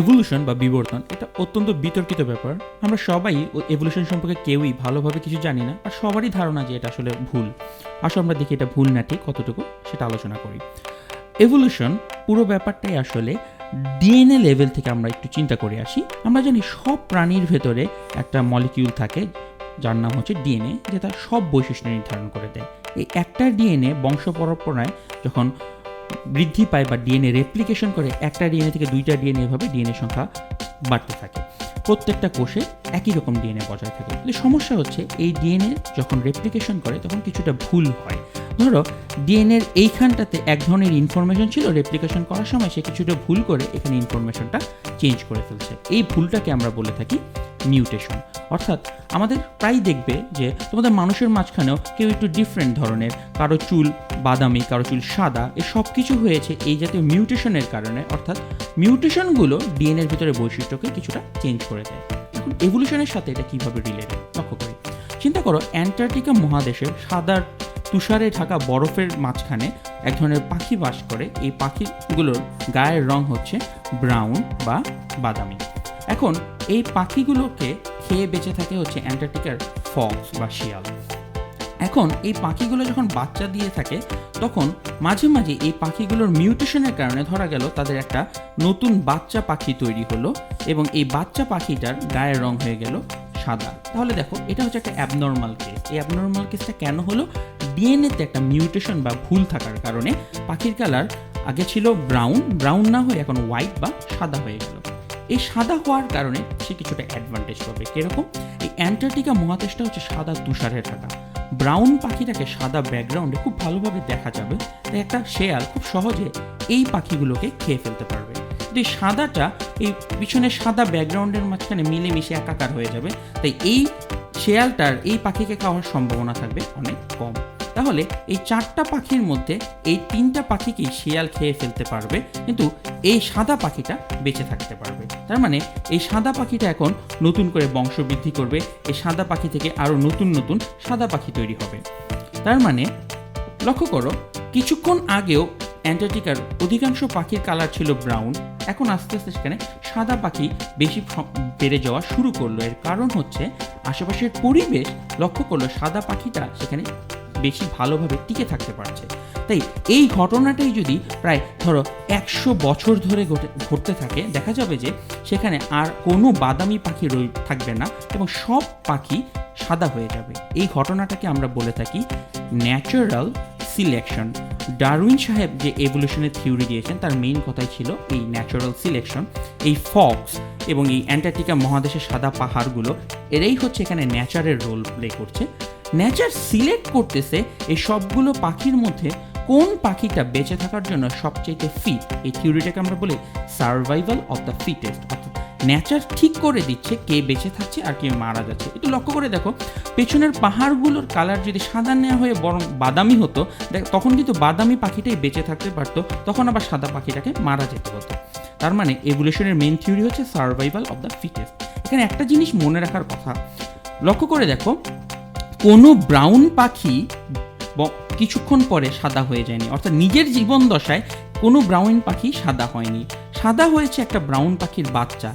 Evolution বা বিবর্তন, এটা অত্যন্ত বিতর্কিত ব্যাপার। আমরা সবাই এভলিউশন সম্পর্কে কেউই ভালোভাবে কিছু জানি না, আর সবারই ধারণা যে এটা আসলে ভুল। আসলে আমরা দেখি এটা ভুল না ঠিক কতটুকু, সেটা আলোচনা করি। এভলিউশন পুরো ব্যাপারটাই আসলে ডিএনএ লেভেল থেকে আমরা একটু চিন্তা করে আসি। আমরা জানি সব প্রাণীর ভেতরে একটা মলিকিউল থাকে, যার নাম হচ্ছে ডিএনএ যেটা সব বৈশিষ্ট্য নির্ধারণ করে দেয়। এই একটা ডিএনএ বংশ পরম্পরায় যখন বৃদ্ধি পায় বা ডিএনএ রেপ্লিকেশন করে, একটা ডিএনএ থেকে দুইটা ডিএনএ এভাবে ডিএনএ সংখ্যা বাড়তে থাকে। প্রত্যেকটা কোষে একই রকম ডিএনএ বজায় থাকে। সমস্যা হচ্ছে, এই ডিএনএ যখন রেপ্লিকেশন করে, তখন কিছুটা ভুল হয়। ধরো ডিএনএর এইখানটাতে এক ধরনের ইনফরমেশন ছিল রেপ্লিকেশন করার সময় সে কিছুটা ভুল করে এখানে ইনফরমেশনটা চেঞ্জ করে ফেলছে। এই ভুলটাকে আমরা বলে থাকি মিউটেশন অর্থাৎ আমাদের প্রায় দেখবে যে, তোমাদের মানুষের মাঝখানেও কেউ একটু ডিফারেন্ট ধরনের, কারও চুল বাদামি, কারও চুল সাদা, এ সব কিছু হয়েছে এই জাতীয় মিউটেশনের কারণে। অর্থাৎ মিউটেশনগুলো ডিএনএর ভিতরে বৈশিষ্ট্যকে কিছুটা চেঞ্জ করে দেয়। এখন এভলিউশনের সাথে এটা কীভাবে রিলেটেড লক্ষ্য করি। চিন্তা করো, অ্যান্টার্কটিকা মহাদেশে সাদার তুষারে ঢাকা বরফের মাঝখানে এক ধরনের পাখি বাস করে। এই পাখিগুলোর গায়ের রং হচ্ছে ব্রাউন বা বাদামি। এখন এই পাখিগুলোকে খেয়ে বেঁচে থাকে হচ্ছে অ্যান্টার্কটিকার ফক্স বা শিয়াল। এখন এই পাখিগুলো যখন বাচ্চা দিয়ে থাকে, তখন মাঝে মাঝে এই পাখিগুলোর মিউটেশনের কারণে ধরা গেল তাদের একটা নতুন বাচ্চা পাখি তৈরি হলো এবং এই বাচ্চা পাখিটার গায়ের রং হয়ে গেল সাদা। তাহলে দেখো, এটা হচ্ছে একটা অ্যাবনর্মাল কেস এই অ্যাবনর্মাল কেসটা কেন হলো? ডিএনএতে একটা মিউটেশন বা ভুল থাকার কারণে পাখির কালার আগে ছিল ব্রাউন ব্রাউন না হয়ে এখন হোয়াইট বা সাদা হয়ে গেল। এই সাদা হওয়ার কারণে সে কিছুটা অ্যাডভান্টেজ পাবে। কীরকম? এই অ্যান্টার্কটিকা মহাদেশটা হচ্ছে সাদা তুষারে ঢাকা ব্রাউন পাখিটাকে সাদা ব্যাকগ্রাউন্ডে খুব ভালোভাবে দেখা যাবে। তাই একটা শেয়াল খুব সহজে এই পাখিগুলোকে খেয়ে ফেলতে পারবে। কিন্তু এই সাদাটা এই পিছনে সাদা ব্যাকগ্রাউন্ডের মাঝখানে মিলেমিশে একাকার হয়ে যাবে, তাই এই শেয়ালটার এই পাখিকে খাওয়ার সম্ভাবনা থাকবে অনেক কম। তাহলে এই চারটা পাখির মধ্যে এই তিনটা পাখিকেই শিয়াল খেয়ে ফেলতে পারবে, কিন্তু এই সাদা পাখিটা বেঁচে থাকতে পারবে। তার মানে এই সাদা পাখিটা এখন নতুন করে বংশবৃদ্ধি করবে, এই সাদা পাখি থেকে আরও নতুন নতুন সাদা পাখি তৈরি হবে। তার মানে লক্ষ্য করো, কিছুক্ষণ আগেও অ্যান্টার্কটিকার অধিকাংশ পাখির কালার ছিল ব্রাউন, এখন আস্তে আস্তে সেখানে সাদা পাখি বেশি বেড়ে যাওয়া শুরু করল। এর কারণ হচ্ছে আশেপাশের পরিবেশ লক্ষ্য করল সাদা পাখিটা সেখানে বেশি ভালোভাবে টিকে থাকতে পারছে। তাই এই ঘটনাটাই যদি প্রায় ধরো একশো বছর ধরে ঘটতে থাকে, দেখা যাবে যে সেখানে আর কোনো বাদামি পাখি রই থাকবে না এবং সব পাখি সাদা হয়ে যাবে। এই ঘটনাটাকে আমরা বলে থাকি ন্যাচারাল সিলেকশন ডারউইন সাহেব যে এভলিউশনের থিওরি দিয়েছেন, তার মেইন কথাই ছিল এই ন্যাচারাল সিলেকশন এই ফক্স এবং এই অ্যান্টার্কটিকা মহাদেশের সাদা পাহাড়গুলো, এরাই হচ্ছে এখানে ন্যাচারের রোল প্লে করছে। ন্যাচার সিলেক্ট করতেছে এই সবগুলো পাখির মধ্যে কোন পাখিটা বেঁচে থাকার জন্য সবচেয়ে ফিট এই থিওরিটাকে আমরা বলি সার্ভাইভাল অফ দ্য ফিটেস্ট অর্থাৎ ন্যাচার ঠিক করে দিচ্ছে কে বেঁচে থাকছে আর কে মারা যাচ্ছে। একটু লক্ষ্য করে দেখো, পেছনের পাহাড়গুলোর কালার যদি সাদা নেওয়া হয়ে বরং বাদামি হতো, দেখ, তখন কিন্তু বাদামি পাখিটাই বেঁচে থাকতে পারতো, তখন আবার সাদা পাখিটাকে মারা যেতে হতো। তার মানে এভলিউশনের মেন থিওরি হচ্ছে সার্ভাইভাল অফ দ্য ফিটেস্ট এখানে একটা জিনিস মনে রাখার কথা। লক্ষ্য করে দেখো কোনো ব্রাউন পাখি কিছুক্ষণ পরে সাদা হয়ে যায়নি। অর্থাৎ নিজের জীবন দশায় কোনো ব্রাউন পাখি সাদা হয়নি। সাদা হয়েছে একটা ব্রাউন পাখির বাচ্চা।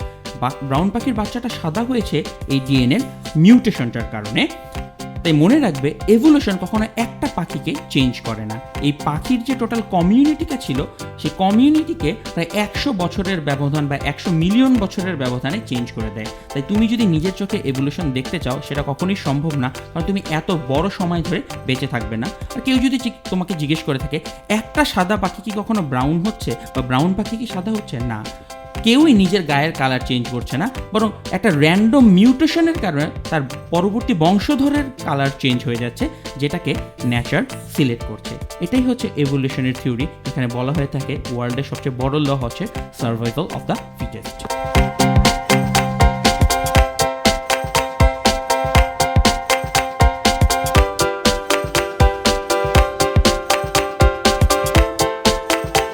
ব্রাউন পাখির বাচ্চাটা সাদা হয়েছে এই ডিএনএর মিউটেশনটার কারণে। তাই মনে রাখবে এভলিউশন কখনো একটা পাখিকে চেঞ্জ করে না। এই পাখির যে টোটাল কমিউনিটিটা ছিল, সেই কমিউনিটিকে প্রায় একশো বছরের ব্যবধান বা একশো মিলিয়ন বছরের ব্যবধানে চেঞ্জ করে দেয়। তাই তুমি যদি নিজের চোখে এভলিউশন দেখতে চাও, সেটা কখনোই সম্ভব না, কারণ তুমি এত বড় সময় ধরে বেঁচে থাকবে না। আর কেউ যদি তোমাকে জিজ্ঞেস করে থাকে, একটা সাদা পাখি কি কখনো ব্রাউন হচ্ছে বা ব্রাউন পাখি কি সাদা হচ্ছে? না। কেউই নিজের গায়ের কালার চেঞ্জ করছে না, বরং একটা র্যান্ডম মিউটেশনের কারণে তার পরবর্তী বংশধরের কালার চেঞ্জ হয়ে যাচ্ছে, যেটাকে ন্যাচার সিলেক্ট করছে। এটাই হচ্ছে এভলিউশনের থিওরি এখানে বলা হয়ে থাকে ওয়ার্ল্ডের সবচেয়ে বড় ল হচ্ছে সার্ভাইভাল অফ দ্য ফিটেস্ট